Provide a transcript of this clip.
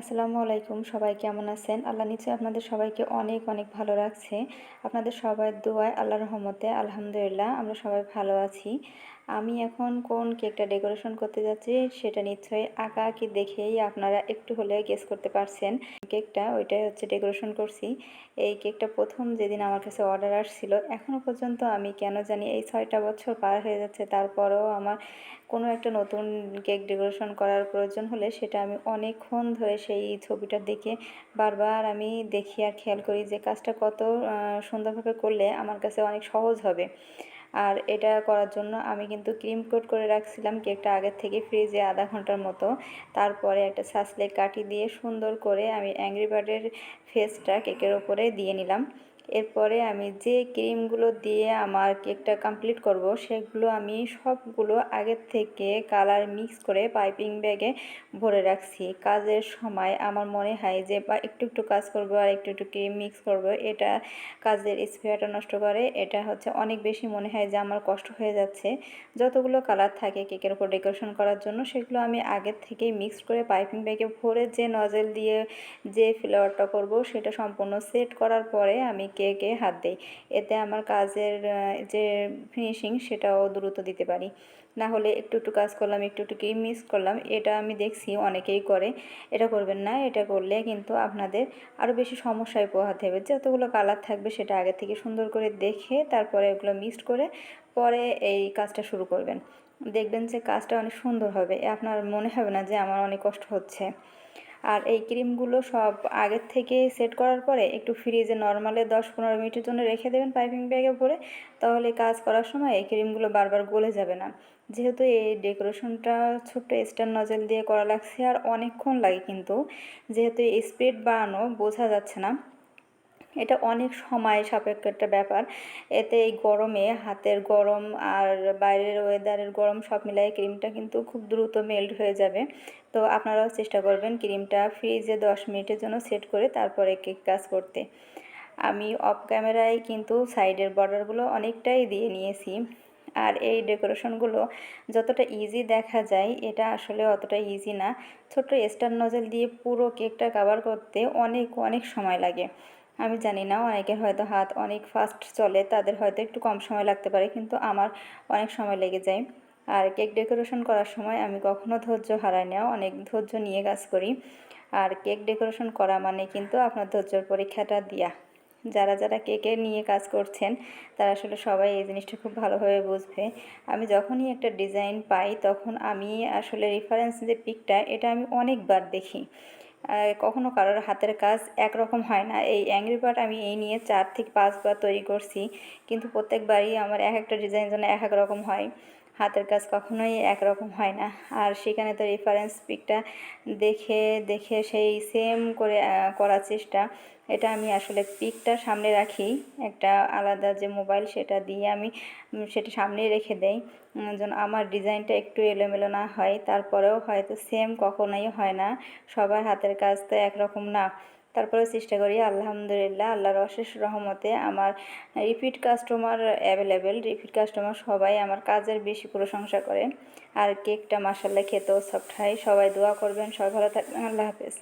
আসসালামু আলাইকুম, সবাই কেমন আছেন? আল্লাহ নিচে আপনাদের সবাইকে অনেক অনেক ভালো রাখছে। আপনাদের সবাই দোয়ায় আল্লাহর রহমতে আলহামদুলিল্লাহ, আমরা সবাই ভালো আছি। আমি এখন কোন কেকটা ডেকোরেশন করতে যাচ্ছি সেটা নিশ্চয়ই আঁকা আঁকি দেখেই আপনারা একটু হলে গেস করতে পারছেন। কেকটা, ওইটাই হচ্ছে ডেকোরেশন করছি। এই কেকটা প্রথম যেদিন আমার কাছে অর্ডার আসছিল এখনও পর্যন্ত আমি কেন জানি এই ছয়টা বছর পার হয়ে যাচ্ছে, তারপরেও আমার কোনো একটা নতুন কেক ডেকোরেশন করার প্রয়োজন হলে সেটা আমি অনেকক্ষণ ধরে সেই ছবিটা দেখে বারবার আমি দেখি আর খেয়াল করি যে কাজটা কত সুন্দরভাবে করলে আমার কাছে অনেক সহজ হবে। আর এটা করার জন্য আমি কিন্তু ক্রিম কোট করে রাখছিলাম কেকটা আগের থেকে ফ্রিজে আধা ঘণ্টার মতো। তারপরে একটা সাসলে কাটি দিয়ে সুন্দর করে আমি অ্যাংরি বার্ডের ফেসটা কেকের ওপরে দিয়ে নিলাম। এরপরে আমি যে ক্রিমগুলো দিয়ে আমার কেকটা কমপ্লিট করব, সেগুলো আমি সবগুলো আগের থেকে কালার মিক্স করে পাইপিং ব্যাগে ভরে রাখছি। কাজের সময় আমার মনে হয় যে বা একটু একটু কাজ করব আর একটু একটু ক্রিম মিক্স করব, এটা কাজের স্পেয়ারটা নষ্ট করে, এটা হচ্ছে অনেক বেশি মনে হয় যে আমার কষ্ট হয়ে যাচ্ছে। যতগুলো কালার থাকে কেকের উপর ডেকোরেশন করার জন্য, সেগুলো আমি আগের থেকেই মিক্স করে পাইপিং ব্যাগে ভরে যে নজেল দিয়ে যে ফ্লেওয়ারটা করব, সেটা সম্পূর্ণ সেট করার পরে আমি কেকে হাত দেই এতে আমার কাজের যে ফিনিশিং সেটাও দ্রুত দিতে পারি। না হলে একটু একটু কাজ করলাম, একটু একটু কি মিস করলাম, এটা আমি দেখছি অনেকেই করে। এটা করবেন না, এটা করলে কিন্তু আপনাদের আরও বেশি সমস্যায় পোহাতে হবে। যতগুলো কালার থাকবে সেটা আগে থেকে সুন্দর করে দেখে তারপরে ওগুলো মিক্সড করে পরে এই কাজটা শুরু করবেন। দেখবেন যে কাজটা অনেক সুন্দর হবে। আপনার মনে হবে না যে আমার অনেক কষ্ট হচ্ছে। আর এই ক্রিমগুলো সব আগের থেকে সেট করার পরে একটু ফ্রিজে নর্মালে দশ পনেরো মিনিটের জন্য রেখে দেবেন পাইপিং ব্যাগে ভরে। তাহলে কাজ করার সময় এই ক্রিমগুলো বারবার গলে যাবে না। যেহেতু এই ডেকোরেশনটা ছোট্ট স্টার নজেল দিয়ে করা লাগছে আর অনেকক্ষণ লাগে কিন্তু। যেহেতু স্পিড বাড়ানো বোঝা যাচ্ছে না। এটা অনেক সময় সাপেক্ষ একটা ব্যাপার। এতে এই গরমে হাতের গরম আর বাইরের ওয়েদারের গরম সব মিলাই ক্রিমটা কিন্তু খুব দ্রুত মেল্ট হয়ে যাবে। তো আপনারাও চেষ্টা করবেন ক্রিমটা ফ্রিজে দশ মিনিটের জন্য সেট করে তারপরে কেক কাজ করতে। আমি অফ ক্যামেরায় কিন্তু সাইডের বর্ডারগুলো অনেকটাই দিয়ে নিয়েছি। আর এই ডেকোরেশনগুলো যতটা ইজি দেখা যায়, এটা আসলে অতটা ইজি না। ছোট্ট স্টার নজেল দিয়ে পুরো কেকটা কাভার করতে অনেক অনেক সময় লাগে। আমি জানি না অনেকের হয়তো হাত অনেক ফাস্ট চলে, তাদের হয়তো একটু কম সময় লাগতে পারে, কিন্তু আমার অনেক সময় লেগে যায়। আর কেক ডেকোরেশন করার সময় আমি কখনো ধৈর্য হারাই না, অনেক ধৈর্য নিয়ে কাজ করি। আর কেক ডেকোরেশন করা মানে কিন্তু আপনার ধৈর্যর পরীক্ষাটা দিয়া। যারা যারা কেকে নিয়ে কাজ করছেন, তারা আসলে সবাই এই জিনিসটা খুব ভালোভাবে বুঝবে। আমি যখনই একটা ডিজাইন পাই, তখন আমি আসলে রেফারেন্স যে পিকটা, এটা আমি অনেকবার দেখি। কখনো কারোর হাতের কাজ একরকম হয় না। এই অ্যাংরি বার্ড আমি এই নিয়ে চার থেকে পাঁচবার তৈরি করছি। কিন্তু প্রত্যেকবারই আমার এক একটা ডিজাইন যেন এক এক রকম হয়। হাতের কাজ কখনোই একরকম হয় না। আর সেখানে তো রেফারেন্স পিকটা দেখে দেখে সেই সেম করে করার চেষ্টা। এটা আমি আসলে পিকটা সামনে রাখি। একটা আলাদা যে মোবাইল সেটা দিয়ে আমি সেটা সামনে রেখে দেই। যেন আমার ডিজাইনটা একটু এলোমেলো না হয়। তারপরেও হয়তো সেম কখনোই হয় না। সবার হাতের কাজ তো একরকম না। তারপরে চেষ্টা করি, আলহামদুলিল্লাহ, আল্লাহর অশেষ রহমতে আমার repeat customer available repeat customer সবাই আমার কাজের বেশি প্রশংসা করে। আর কেকটা মাসাল্লাহ খেতেও সফট হয়। সবাই দোয়া করবেন, সবাই ভালো থাকবেন, আল্লাহ হাফেজ।